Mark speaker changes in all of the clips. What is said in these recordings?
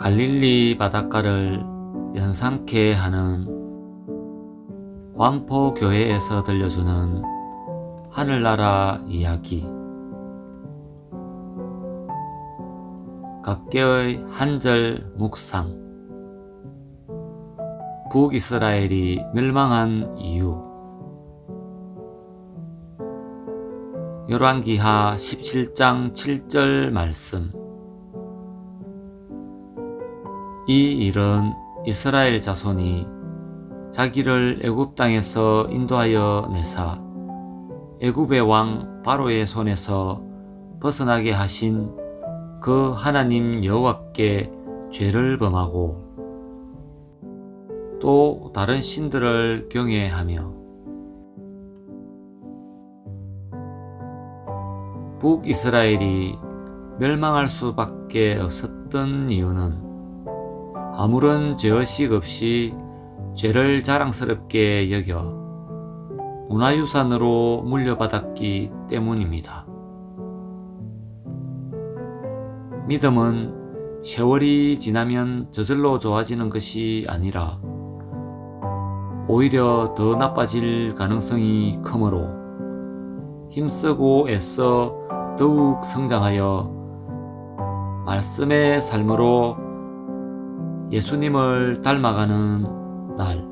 Speaker 1: 갈릴리 바닷가를 연상케 하는 광포 교회에서 들려주는 하늘나라 이야기. 각계의 한절 묵상. 북이스라엘이 멸망한 이유. 열왕기하 17장 7절 말씀. 이 일은 이스라엘 자손이 자기를 애굽 땅에서 인도하여 내사 애굽의 왕 바로의 손에서 벗어나게 하신 그 하나님 여호와께 죄를 범하고 또 다른 신들을 경외하며 북이스라엘이 멸망할 수밖에 없었던 이유는 아무런 죄의식 없이 죄를 자랑스럽게 여겨 문화유산으로 물려받았기 때문입니다. 믿음은 세월이 지나면 저절로 좋아지는 것이 아니라 오히려 더 나빠질 가능성이 크므로 힘쓰고 애써 더욱 성장하여 말씀의 삶으로 예수님을 닮아가는 날.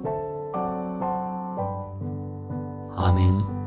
Speaker 1: 아멘.